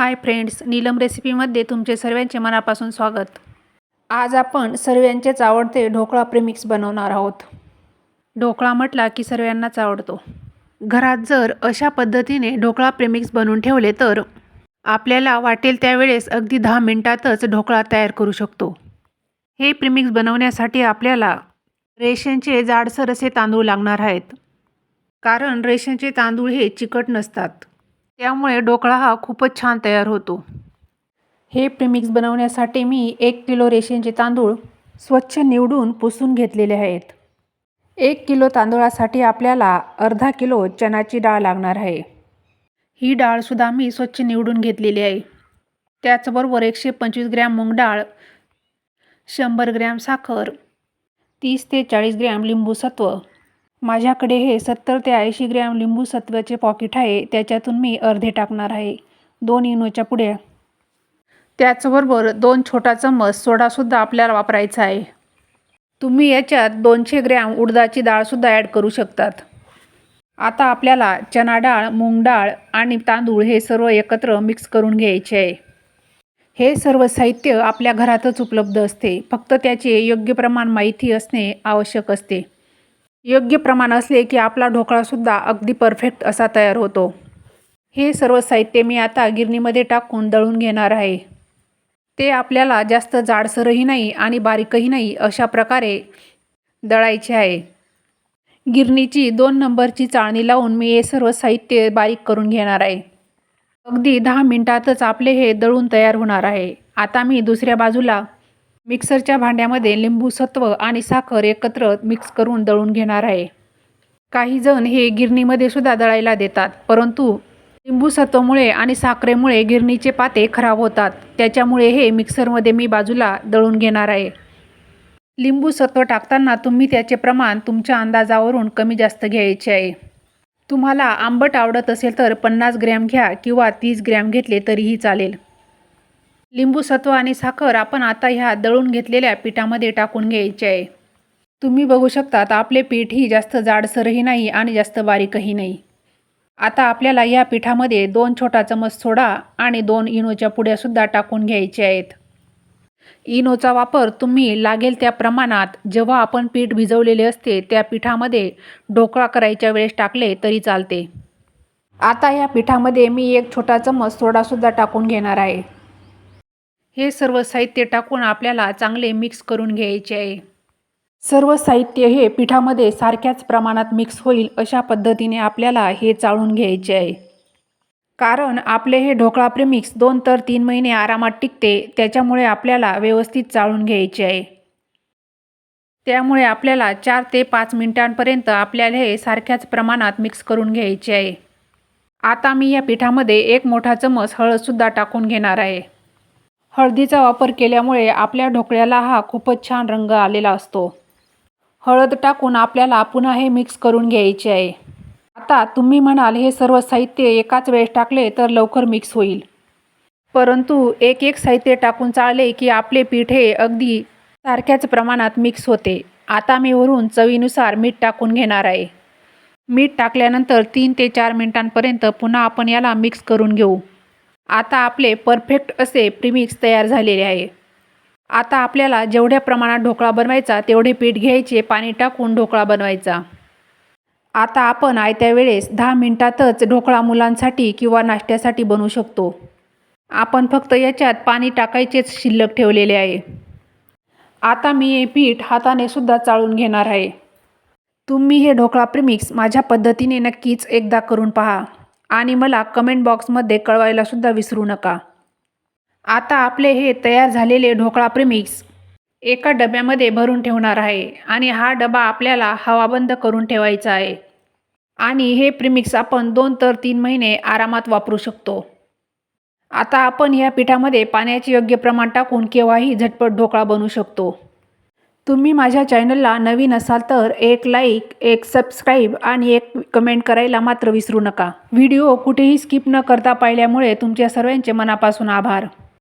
Hi friends Neelam रेसिपीमध्ये तुमचे सर्वांचे मनापासून स्वागत. आज आपण सर्वांचेच आवडते ढोकळा प्रेमिक्स बनवणार आहोत. ढोकळा म्हटला की सर्वांनाच आवडतो. घरात जर अशा पद्धतीने ढोकळा प्रेमिक्स बनवून ठेवले तर आपल्याला वाटेल त्यावेळेस अगदी दहा मिनटातच ढोकळा तयार करू शकतो. हे प्रेमिक्स बनवण्यासाठी आपल्याला रेशनचे जाडसर असे तांदूळ लागणार आहेत. कारण रेशनचे तांदूळ हे चिकट नसतात. त्यामुळे ढोकळा हा खूपच छान तयार होतो. हे प्रीमिक्स बनवण्यासाठी मी एक किलो रेशनचे तांदूळ स्वच्छ निवडून पुसून घेतलेले आहेत. एक किलो तांदूळासाठी आपल्याला अर्धा किलो चण्याची डाळ लागणार आहे. ही डाळसुद्धा मी स्वच्छ निवडून घेतलेली आहे. त्याचबरोबर एकशे पंचवीस ग्रॅम मूग डाळ शंभर ग्रॅम साखर तीस ते चाळीस ग्रॅम लिंबू सत्व माझ्याकडे हे सत्तर ते ऐंशी ग्रॅम लिंबू सत्वाचे पॉकेट आहे त्याच्यातून मी अर्धे टाकणार आहे. दोन इनोच्या पुड्या त्याचबरोबर दोन छोटा चम्मच सोडासुद्धा आपल्याला वापरायचा आहे. तुम्ही याच्यात दोनशे ग्रॅम उडदाची डाळसुद्धा ॲड करू शकतात. आता आपल्याला चना डाळ मूग डाळ आणि तांदूळ हे सर्व एकत्र मिक्स करून घ्यायचे आहे. हे सर्व साहित्य आपल्या घरातच उपलब्ध असते. फक्त त्याचे योग्य प्रमाण माहिती असणे आवश्यक असते. योग्य प्रमाण असले की आपला ढोकळासुद्धा अगदी परफेक्ट असा तयार होतो. हे सर्व साहित्य मी आता गिरणीमध्ये टाकून दळून घेणार आहे. ते आपल्याला जास्त जाडसरही नाही आणि बारीकही नाही अशा प्रकारे दळायचे आहे. गिरणीची दोन नंबरची चाळणी लावून मी हे सर्व साहित्य बारीक करून घेणार आहे. अगदी दहा मिनटातच आपले हे दळून तयार होणार आहे. आता मी दुसऱ्या बाजूला मिक्सरच्या भांड्यामध्ये लिंबूसत्व आणि साखर एकत्र मिक्स करून दळून घेणार आहे. काही जण हे गिरणीमध्ये सुद्धा दळायला देतात परंतु लिंबूसत्वामुळे आणि साखरेमुळे गिरणीचे पाते खराब होतात. त्याच्यामुळे हे मिक्सरमध्ये मी बाजूला दळून घेणार आहे. लिंबूसत्व टाकताना तुम्ही त्याचे प्रमाण तुमच्या अंदाजावरून कमी जास्त घ्यायचे आहे. तुम्हाला आंबट आवडत असेल तर पन्नास ग्रॅम घ्या किंवा तीस ग्रॅम घेतले तरीही चालेल. लिंबूसत्व आणि साखर आपण आता ह्या दळून घेतलेल्या पिठामध्ये टाकून घ्यायचे. आहे तुम्ही बघू शकतात आपले पीठ ही जास्त जाडसरही नाही आणि जास्त बारीकही नाही. आता आपल्याला या पिठामध्ये दोन छोटा चमच सोडा आणि दोन इनोच्या पुड्यासुद्धा टाकून घ्यायचे आहेत. इनोचा वापर तुम्ही लागेल त्या प्रमाणात जेव्हा आपण पीठ भिजवलेले असते त्या पिठामध्ये ढोकळा करायच्या वेळेस टाकले तरी चालते. आता या पिठामध्ये मी एक छोटा चमच सोडासुद्धा टाकून घेणार आहे. हे सर्व साहित्य टाकून आपल्याला चांगले मिक्स करून घ्यायचे आहे. सर्व साहित्य हे पिठामध्ये सारख्याच प्रमाणात मिक्स होईल अशा पद्धतीने आपल्याला हे चाळून घ्यायचे आहे. कारण आपले हे ढोकळा प्रेमिक्स दोन तर तीन महिने आरामात टिकते त्याच्यामुळे आपल्याला व्यवस्थित चाळून घ्यायचे आहे. त्यामुळे आपल्याला चार ते पाच मिनिटांपर्यंत आपल्याला हे सारख्याच प्रमाणात मिक्स करून घ्यायचे आहे. आता मी या पिठामध्ये एक मोठा चमच हळदसुद्धा टाकून घेणार आहे. हळदीचा वापर केल्यामुळे आपल्या ढोकळ्याला हा खूपच छान रंग आलेला असतो. हळद टाकून आपल्याला पुन्हा हे मिक्स करून घ्यायचे आहे. आता तुम्ही म्हणाल हे सर्व साहित्य एकाच वेळेस टाकले तर लवकर मिक्स होईल. परंतु एक एक साहित्य टाकून चाळले की आपले पीठ हे अगदी सारख्याच प्रमाणात मिक्स होते. आता मी वरून चवीनुसार मीठ टाकून घेणार आहे. मीठ टाकल्यानंतर तीन ते चार मिनिटांपर्यंत पुन्हा आपण याला मिक्स करून घेऊ. आता आपले परफेक्ट असे प्रिमिक्स तयार झालेले आहे. आता आपल्याला जेवढ्या प्रमाणात ढोकळा बनवायचा तेवढे पीठ घ्यायचे पाणी टाकून ढोकळा बनवायचा. आता आपण आयत्या वेळेस दहा मिनटातच ढोकळा मुलांसाठी किंवा नाश्त्यासाठी बनवू शकतो. आपण फक्त याच्यात पाणी टाकायचेच शिल्लक ठेवलेले आहे. आता मी हे पीठ हाताने सुद्धा चाळून घेणार आहे. तुम्ही हे ढोकळा प्रिमिक्स माझ्या पद्धतीने नक्कीच एकदा करून पहा. आणि मला कमेंट बॉक्समध्ये कळवायलासुद्धा विसरू नका. आता आपले हे तयार झालेले ढोकळा प्रिमिक्स एका डब्यामध्ये भरून ठेवणार आहे आणि हा डबा आपल्याला हवाबंद करून ठेवायचा आहे. आणि हे प्रिमिक्स आपण दोन तर तीन महिने आरामात वापरू शकतो. आता आपण या पिठामध्ये पाण्याचे योग्य प्रमाण टाकून केव्हाही झटपट ढोकळा बनवू शकतो. तुम्ही माझ्या चॅनलला नवीन असाल तर एक लाईक एक सबस्क्राईब आणि एक कमेंट करायला मात्र विसरू नका. व्हिडिओ कुठेही स्किप न करता पाहिल्यामुळे तुमच्या सर्वांचे मनापासून आभार.